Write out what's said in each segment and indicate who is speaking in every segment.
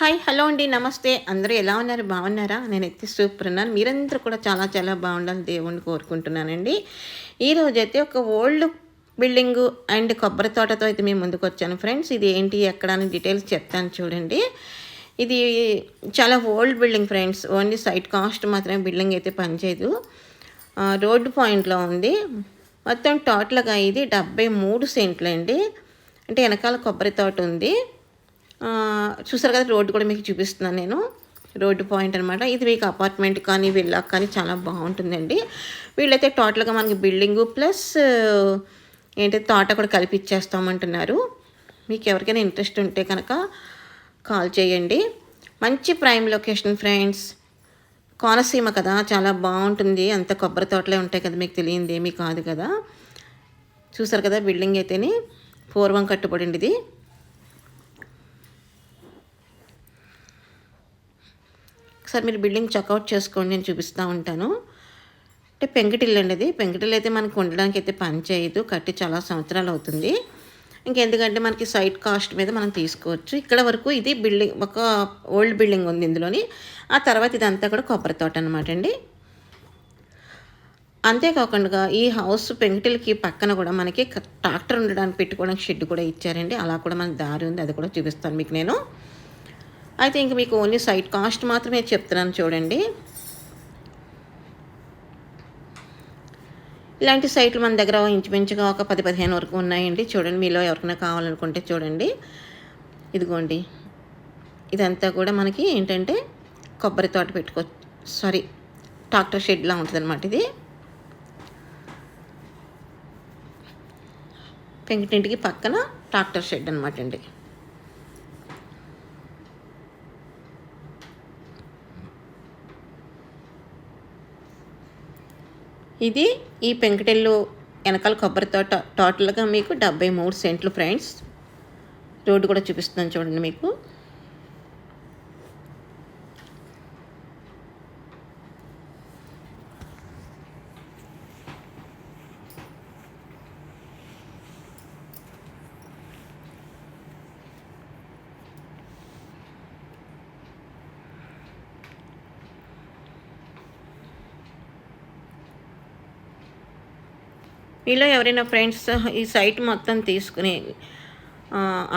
Speaker 1: Hi hello అండి నమస్తే. అందరూ ఎలా ఉన్నారు? బాగున్నారా? నేను అయితే సూపర్ ఉన్నాను. మీరందరూ కూడా చాలా చాలా బాగుండాలని దేవుణ్ణి కోరుకుంటున్నానండి. ఈరోజు అయితే ఒక ఓల్డ్ బిల్డింగు అండ్ కొబ్బరి తోటతో అయితే మేము ముందుకు వచ్చాను ఫ్రెండ్స్. ఇది ఏంటి ఎక్కడ అని డీటెయిల్స్ చెప్తాను చూడండి. ఇది చాలా old building friends. Only site cost మాత్రమే బిల్డింగ్ అయితే పనిచేయదు. రోడ్డు పాయింట్లో ఉంది. మొత్తం టోటల్గా ఇది డెబ్బై మూడు సెంట్లు అండి అంటే వెనకాల కొబ్బరి తోట ఉంది. చూసారు కదా రోడ్డు కూడా మీకు చూపిస్తున్నాను నేను. రోడ్డు పాయింట్ అనమాట ఇది మీకు అపార్ట్మెంట్ కానీ వెళ్ళాక కానీ చాలా బాగుంటుందండి. వీళ్ళైతే టోటల్గా మనకి బిల్డింగు ప్లస్ ఏంటి తోట కూడా కలిపి ఇచ్చేస్తామంటున్నారు మీకు ఎవరికైనా ఇంట్రెస్ట్ ఉంటే కనుక కాల్ చేయండి. మంచి ప్రైమ్ లొకేషన్ ఫ్రెండ్స్ కోనసీమ కదా చాలా బాగుంటుంది. అంత కొబ్బరి తోటలే ఉంటాయి కదా మీకు తెలియంది ఏమీ కాదు కదా. చూసారు కదా బిల్డింగ్ అయితేనే పూర్వం కట్టుబడింది ఇది ఒకసారి మీరు బిల్డింగ్ చెక్అవుట్ చేసుకోండి నేను చూపిస్తూ ఉంటాను. అంటే పెంకుటిల్లు అండి అది. పెంకుటిల్లు అయితే మనకు ఉండడానికి అయితే పని చేయదు. కట్టి చాలా సంవత్సరాలు అవుతుంది. ఇంకెందుకంటే మనకి సైట్ కాస్ట్ మీద మనం తీసుకోవచ్చు. ఇక్కడ వరకు ఇది బిల్డింగ్ ఒక ఓల్డ్ బిల్డింగ్ ఉంది ఇందులోని. ఆ తర్వాత ఇదంతా కూడా కొబ్బరి తోట అనమాట అండి. అంతేకాకుండా ఈ హౌస్ పెంకుటిల్కి పక్కన కూడా మనకి ట్రాక్టర్ ఉండడానికి పెట్టుకోవడానికి షెడ్ కూడా ఇచ్చారండి. అలా కూడా మనకి దారి ఉంది. అది కూడా చూపిస్తాను మీకు నేను. అయితే ఇంక మీకు ఓన్లీ సైట్ కాస్ట్ మాత్రమే చెప్తున్నాను చూడండి. ఇలాంటి సైట్లు మన దగ్గర ఇంచుమించుగా ఒక పది పదిహేను వరకు ఉన్నాయండి. చూడండి మీలో ఎవరికైనా కావాలనుకుంటే చూడండి. ఇదిగోండి. ఇదంతా కూడా మనకి ఏంటంటే కొబ్బరి తోట పెట్టుకో సారీ ట్రాక్టర్ షెడ్లా ఉంటుందన్నమాట ఇది. పెంకిటింటికి పక్కన ట్రాక్టర్ షెడ్ అనమాట అండి. ఇది ఈ పెంకటెల్లు వెనకాల కొబ్బరి తోట. టోటల్గా మీకు డెబ్బై మూడు సెంట్లు ఫ్రెండ్స్. రోడ్డు కూడా చూపిస్తున్నాను చూడండి మీకు. మీలో ఎవరైనా ఫ్రెండ్స్ ఈ సైట్ మొత్తం తీసుకుని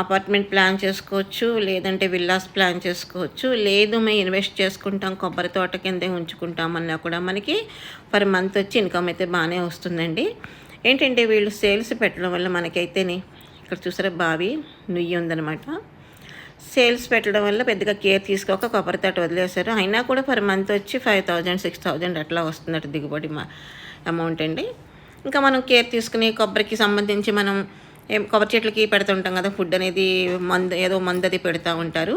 Speaker 1: అపార్ట్మెంట్ ప్లాన్ చేసుకోవచ్చు లేదంటే విల్లాస్ ప్లాన్ చేసుకోవచ్చు లేదు మేము ఇన్వెస్ట్ చేసుకుంటాం కొబ్బరి తోట కిందే ఉంచుకుంటామన్నా కూడా మనకి పర్ మంత్ వచ్చి ఇన్కమ్ అయితే బాగానే వస్తుందండి. ఏంటంటే వీళ్ళు సేల్స్ పెట్టడం వల్ల మనకైతేనే ఇక్కడ చూసారా బావి నుయ్యి ఉందన్నమాట. సేల్స్ పెట్టడం వల్ల పెద్దగా కేర్ తీసుకోక కొబ్బరి తోట వదిలేశారు. అయినా కూడా పర్ మంత్ వచ్చి ఫైవ్ థౌజండ్ సిక్స్ థౌజండ్ అట్లా వస్తుందట దిగుబడి మా అమౌంట్ అండి. ఇంకా మనం కేర్ తీసుకుని కొబ్బరికి సంబంధించి మనం కొబ్బరి చెట్లకి పెడుతుంటాం కదా ఫుడ్ అనేది మందు ఏదో మందు అది పెడతా ఉంటారు.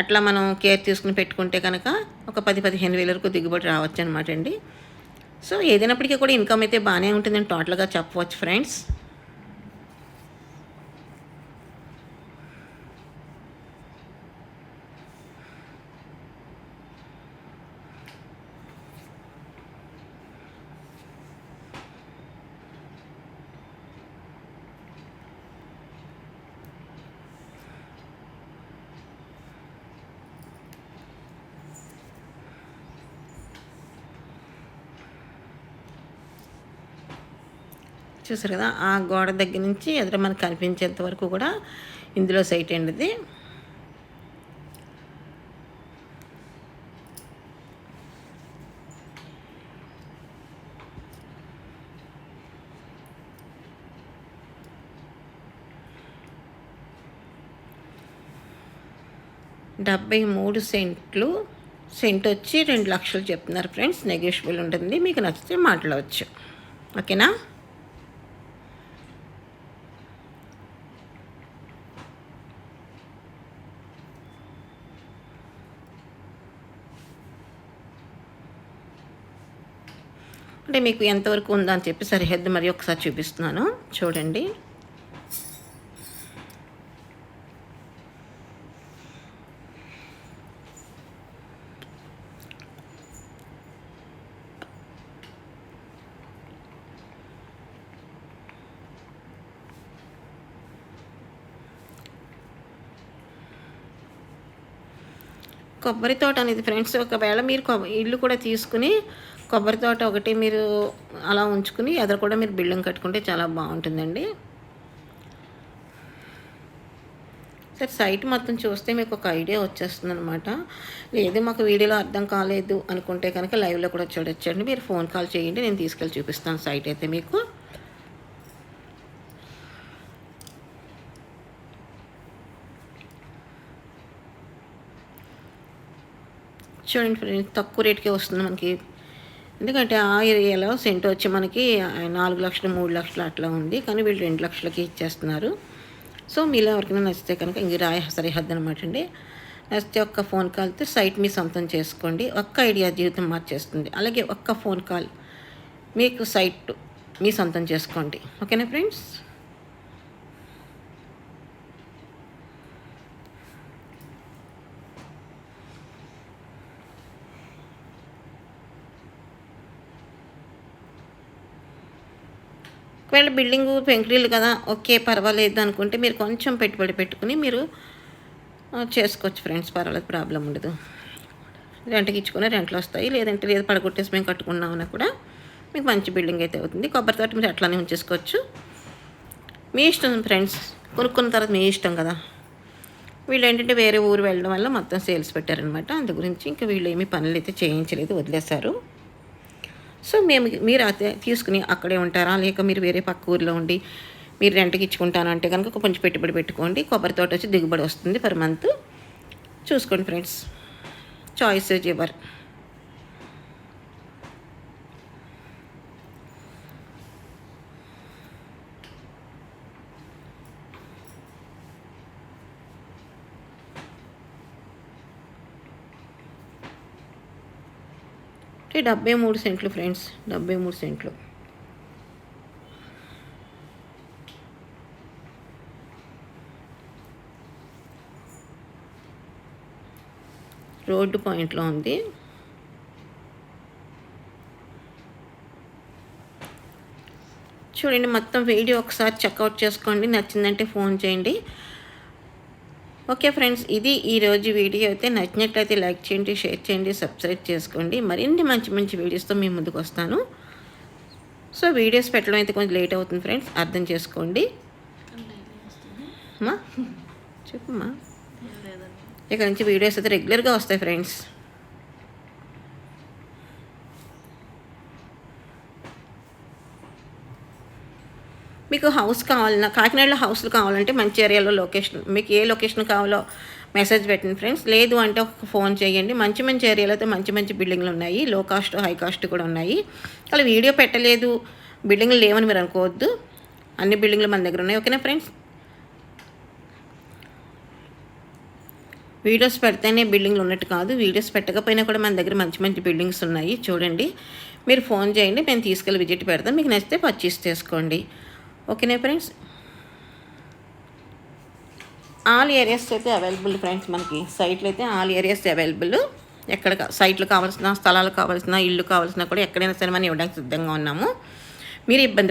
Speaker 1: అట్లా మనం కేర్ తీసుకుని పెట్టుకుంటే కనుక ఒక పది పదిహేను వేల వరకు దిగుబడి రావచ్చు అనమాట అండి. సో ఏదైనప్పటికీ కూడా ఇన్కమ్ అయితే బాగానే ఉంటుందని టోటల్గా చెప్పవచ్చు ఫ్రెండ్స్. చూసారు కదా ఆ గోడ దగ్గర నుంచి ఎదురు మనకు కనిపించేంత వరకు కూడా ఇందులో సైట్ అండి ఇది డెబ్బై మూడు సెంట్లు సెంట్ వచ్చి రెండు లక్షలు చెప్తున్నారు ఫ్రెండ్స్. నెగోషియబుల్ ఉంటుంది మీకు నచ్చితే మాట్లాడవచ్చు. ఓకేనా? అంటే మీకు ఎంతవరకు ఉందని చెప్పి సరిహద్దు మరి ఒకసారి చూపిస్తున్నాను. చూడండి. కొబ్బరి తోట అనేది ఫ్రెండ్స్ ఒకవేళ మీరు ఇల్లు కూడా తీసుకుని కొబ్బరి తోట ఒకటి మీరు అలా ఉంచుకుని ఎదురు కూడా మీరు బిల్డింగ్ కట్టుకుంటే చాలా బాగుంటుందండి. సరే సైట్ మొత్తం చూస్తే మీకు ఒక ఐడియా వచ్చేస్తుంది అనమాట లేదు మాకు వీడియోలో అర్థం కాలేదు అనుకుంటే కనుక లైవ్లో కూడా చూడొచ్చండి. మీరు ఫోన్ కాల్ చేయండి నేను తీసుకెళ్ళి చూపిస్తాను సైట్ అయితే మీకు. చూడండి ఫ్రెండ్స్ తక్కువ రేట్కే వస్తుంది మనకి ఎందుకంటే ఆ ఏరియాలో సెంట్ వచ్చి మనకి నాలుగు లక్షలు మూడు లక్షలు అట్లా ఉంది. కానీ వీళ్ళు రెండు లక్షలకి ఇచ్చేస్తున్నారు. సో మీలో ఎవరికైనా నచ్చితే కనుక ఇంక రాయ సరిహద్దు అనమాట అండి. నచ్చితే ఒక్క ఫోన్ కాల్తో సైట్ మీ సొంతం చేసుకోండి. ఒక్క ఐడియా జీవితం మార్చేస్తుంది. అలాగే ఒక్క ఫోన్ కాల్ మీకు సైట్ మీ సొంతం చేసుకోండి. ఓకేనా ఫ్రెండ్స్? ఒకవేళ బిల్డింగ్ పెంకులీలు కదా ఓకే పర్వాలేదు అనుకుంటే మీరు కొంచెం పెట్టుబడి పెట్టుకుని మీరు చేసుకోవచ్చు ఫ్రెండ్స్ పర్వాలేదు ప్రాబ్లం ఉండదు. రెంట్కి ఇచ్చుకుని రెంట్లు వస్తాయి లేదంటే లేదు పడగొట్టేసి మేము కట్టుకున్నామన్నా కూడా మీకు మంచి బిల్డింగ్ అయితే అవుతుంది. కొబ్బరి తోట మీరు అట్లానే ఉంచేసుకోవచ్చు. మీ ఇష్టం ఫ్రెండ్స్ కొనుక్కున్న తర్వాత మీ ఇష్టం కదా. వీళ్ళు ఏంటంటే వేరే ఊరు వెళ్ళడం వల్ల మొత్తం సేల్స్ పెట్టారనమాట. అందు గురించి ఇంకా వీళ్ళు ఏమీ పనులు అయితే చేయించలేదు వదిలేశారు. సో మేము మీరు అయితే తీసుకుని అక్కడే ఉంటారా? లేక మీరు వేరే పక్క ఊర్లో ఉండి మీరు రెంట్కి ఇచ్చుకుంటాను అంటే కనుక ఒక కొంచెం పెట్టుబడి పెట్టుకోండి. కొబ్బరి తోట వచ్చి దిగుబడి వస్తుంది పర్ మంత్. చూసుకోండి ఫ్రెండ్స్. చాయిస్ ఎవర్ అంటే డెబ్బై మూడు సెంట్లు ఫ్రెండ్స్ డెబ్బై మూడు సెంట్లు. రోడ్డు పాయింట్లో ఉంది. చూడండి మొత్తం వీడియో ఒకసారి చెక్అవుట్ చేసుకోండి. నచ్చిందంటే ఫోన్ చేయండి. ఓకే ఫ్రెండ్స్ ఇది ఈరోజు వీడియో. అయితే నచ్చినట్లయితే లైక్ చేయండి షేర్ చేయండి సబ్స్క్రైబ్ చేసుకోండి. మరిన్ని మంచి మంచి వీడియోస్తో మీ ముందుకు వస్తాను. సో వీడియోస్ పెట్టడం అయితే కొంచెం లేట్ అవుతుంది ఫ్రెండ్స్ అర్థం చేసుకోండి. అమ్మా చెప్పమ్మా ఇక్కడ నుంచి వీడియోస్ అయితే రెగ్యులర్గా వస్తాయి ఫ్రెండ్స్. మీకు హౌస్ కావాలన్నా కాకినాడలో హౌస్లు కావాలంటే మంచి ఏరియాలో లొకేషన్ మీకు ఏ లొకేషన్ కావాలో మెసేజ్ పెట్టండి ఫ్రెండ్స్. లేదు అంటే ఒక ఫోన్ చేయండి. మంచి మంచి ఏరియాలో అయితే మంచి మంచి బిల్డింగ్లు ఉన్నాయి. లో కాస్ట్ హై కాస్ట్ కూడా ఉన్నాయి. అలా వీడియో పెట్టలేదు. బిల్డింగ్లు లేవని మీరు అనుకోవద్దు. అన్ని బిల్డింగ్లు మన దగ్గర ఉన్నాయి. ఓకేనా ఫ్రెండ్స్? వీడియోస్ పెడితేనే బిల్డింగ్లు ఉన్నట్టు కాదు. వీడియోస్ పెట్టకపోయినా కూడా మన దగ్గర మంచి మంచి బిల్డింగ్స్ ఉన్నాయి. చూడండి. మీరు ఫోన్ చేయండి. మేము తీసుకెళ్ళి విజిట్ పెడతాం మీకు నచ్చితే పర్చేస్ చేసుకోండి. ఓకేనే ఫ్రెండ్స్ ఆల్ ఏరియాస్ అయితే అవైలబుల్ ఫ్రెండ్స్ మనకి. సైట్లు అయితే ఆల్ ఏరియాస్ అవైలబుల్ ఎక్కడ సైట్లు కావాల్సిన స్థలాలు కావాల్సిన ఇల్లు కావాల్సిన కూడా ఎక్కడైనా సరే మనం ఇవ్వడానికి సిద్ధంగా ఉన్నాము. మీరు ఇబ్బంది